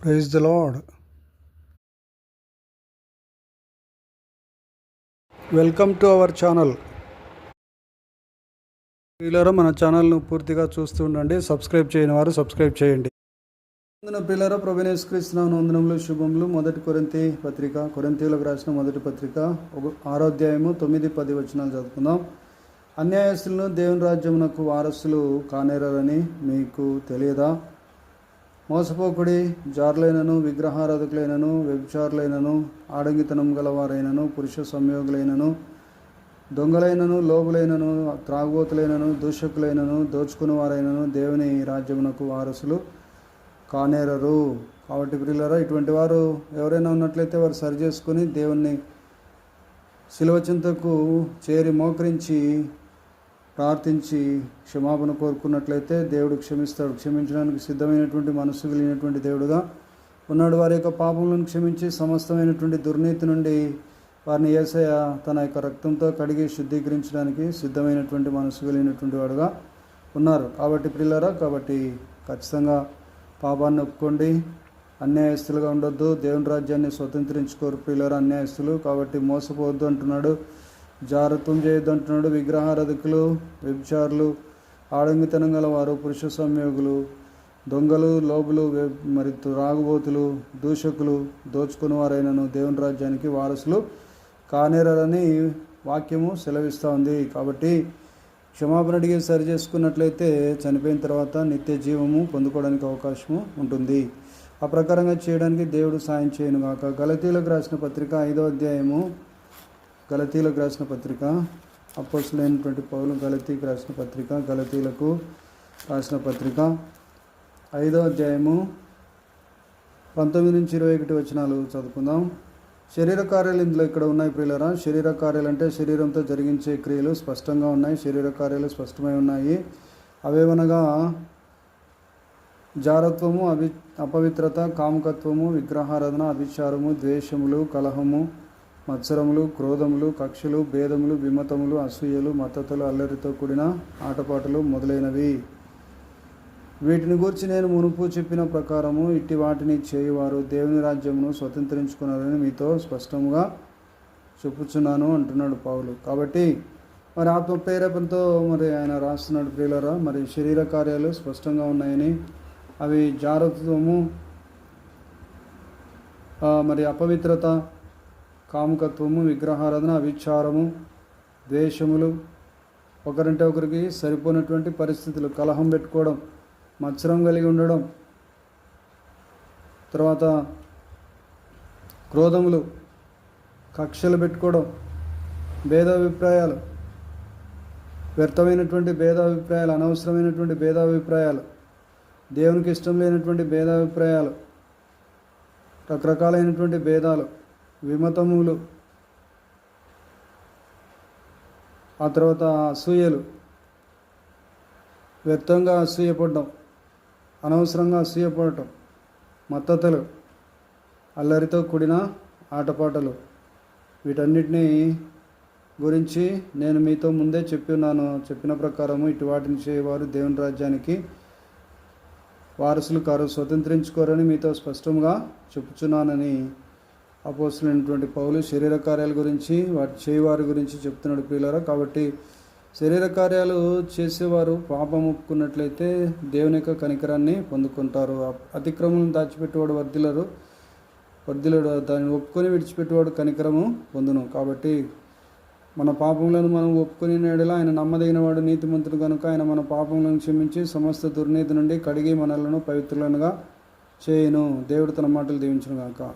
Praise the lord welcome to our channel. పిల్లరా మన ఛానల్ను పూర్తిగా చూస్తూ ఉండండి. సబ్స్క్రైబ్ చేయని వారు సబ్స్క్రైబ్ చేయండి. వందన పిల్లరా ప్రవీణేశ్వరిస్తున్నాం వందనములు శుభములు. మొదటి కొరంతి పత్రిక కొరంతీలకు రాసిన మొదటి పత్రిక ఒక ఆరోధ్యాయము తొమ్మిది పది వచనాలు చదువుకుందాం. అన్యాయస్తులను దేవుని రాజ్యమునకు వారసులు కానేరని మీకు తెలియదా? మోసపోకుడి జారులైనను విగ్రహారాధకులైనను వ్యభిచారులైనను ఆడంగితనం గలవారైనను పురుష సంయోగులైనను దొంగలైనను లోబులైనను త్రాగుబోతులైనను దూషకులైనను దోచుకుని వారైనను దేవుని రాజ్యమునకు వారసులు కానేరరు. కాబట్టి ప్రియులరా ఇటువంటి వారు ఎవరైనా ఉన్నట్లయితే వారు సరి చేసుకుని దేవుణ్ణి సిలవచింతకు చేరి మోకరించి ప్రార్థించి క్షమాపణ కోరుకున్నట్లయితే దేవుడు క్షమిస్తాడు. క్షమించడానికి సిద్ధమైనటువంటి మనస్సు కలిగినటువంటి దేవుడుగా ఉన్నాడు. వారి యొక్క పాపములను క్షమించి సమస్తమైనటువంటి దుర్నీతి నుండి వారిని ఏసయ తన యొక్క రక్తంతో కడిగి శుద్ధీకరించడానికి సిద్ధమైనటువంటి మనసు కలిగినటువంటి వాడుగా ఉన్నారు. కాబట్టి పిల్లరా కాబట్టి ఖచ్చితంగా పాపాన్ని ఒప్పుకోండి. అన్యాయస్తులుగా ఉండొద్దు. దేవుని రాజ్యాన్ని స్వతంత్రించుకోరు పిల్లరా అన్యాయస్తులు. కాబట్టి మోసపోవద్దు అంటున్నాడు. జారత్వం చేయొద్దంటున్నాడు విగ్రహారధికులు వ్యభిచారులు ఆడంగితనం గల వారు పురుష సంయోగులు దొంగలు లోబులు మరి రాగుబోతులు దూషకులు దోచుకున్నవారైనను దేవుని రాజ్యానికి వారసులు కానేరని వాక్యము సెలవిస్తూ ఉంది. కాబట్టి క్షమాపణ అడిగి సరి చేసుకున్నట్లయితే చనిపోయిన తర్వాత నిత్య జీవము పొందుకోవడానికి అవకాశము ఉంటుంది. ఆ ప్రకారంగా చేయడానికి దేవుడు సాయం చేయను గాక గలతీలకు రాసిన పత్రిక ఐదో అధ్యాయము గలతీలకు రాసిన పత్రిక అప్పసులైనటువంటి పౌలు గలతీకి రాసిన పత్రిక గలతీలకు రాసిన పత్రిక. ఐదో అధ్యాయము పంతొమ్మిది నుంచి ఇరవై ఒకటి వచనాలు చదువుకుందాం. శరీర కార్యాలు ఇందులో ఇక్కడ ఉన్నాయి ప్రియులరా. శరీర కార్యాలు అంటే శరీరంతో జరిగించే క్రియలు స్పష్టంగా ఉన్నాయి. శరీర కార్యాలు స్పష్టమై ఉన్నాయి. అవేవనగా జారత్వము అవి అపవిత్రత కాముకత్వము విగ్రహారాధన అభిచారము ద్వేషములు కలహము మత్సరములు క్రోధములు కక్షలు భేదములు విమతములు అసూయలు మద్దతులు అల్లరితో కూడిన ఆటపాటలు మొదలైనవి. వీటిని గూర్చి నేను మునుపు చెప్పిన ప్రకారము ఇట్టి వాటిని చేయువారు దేవుని రాజ్యమును స్వతంత్రించుకున్నారని మీతో స్పష్టంగా చెప్పుచున్నాను అంటున్నాడు పావులు కాబట్టి మరి ఆత్మ ప్రేరేపణతో మరి ఆయన రాస్తున్నాడు ప్రియులరా మరి శరీర కార్యాలు స్పష్టంగా ఉన్నాయని అవి జాగ్రత్తము మరి అపవిత్రత కాముకత్వము విగ్రహారాధన అవిచారము ద్వేషములు ఒకరింటే ఒకరికి సరిపోయినటువంటి పరిస్థితులు కలహం పెట్టుకోవడం మత్సరం కలిగి ఉండడం తర్వాత క్రోధములు కక్షలు పెట్టుకోవడం భేదాభిప్రాయాలు వ్యర్థమైనటువంటి భేదాభిప్రాయాలు అనవసరమైనటువంటి భేదాభిప్రాయాలు దేవునికి ఇష్టం లేనటువంటి భేదాభిప్రాయాలు రకరకాలైనటువంటి భేదాలు విమతములు. ఆ తర్వాత అసూయలు. వ్యర్థంగా అసూయపడడం అనవసరంగా అసూయపడటం మత్తతలు అల్లరితో కూడిన ఆటపాటలు. వీటన్నిటినీ గురించి నేను మీతో ముందే చెప్పి ఉన్నాను. చెప్పిన ప్రకారము ఇటు వాటిని చేయవారు దేవుని రాజ్యానికి వారసులు కారు. స్వతంత్రించుకోరని మీతో స్పష్టంగా చెప్పుచున్నానని అపోస్తులైనటువంటి పౌలు శరీర కార్యాల గురించి వాటి చేయవారి గురించి చెప్తున్నాడు ప్రియులారా. కాబట్టి శరీర కార్యాలు చేసేవారు పాపం ఒప్పుకున్నట్లయితే దేవుని యొక్క కనికరాన్ని పొందుకుంటారు. అతిక్రమం దాచిపెట్టేవాడు వర్ధిలరు వర్ధిలడు దాన్ని ఒప్పుకొని విడిచిపెట్టేవాడు కనికరము పొందును. కాబట్టి మన పాపములను మనం ఒప్పుకొని నేడలా ఆయన నమ్మదగిన వాడు నీతిమంతుడు కనుక ఆయన మన పాపములను క్షమించి సమస్త దుర్నీతి నుండి కడిగి మనలను పవిత్రులనుగా చేయును. దేవుడు తన మాటలు దీవించును గాక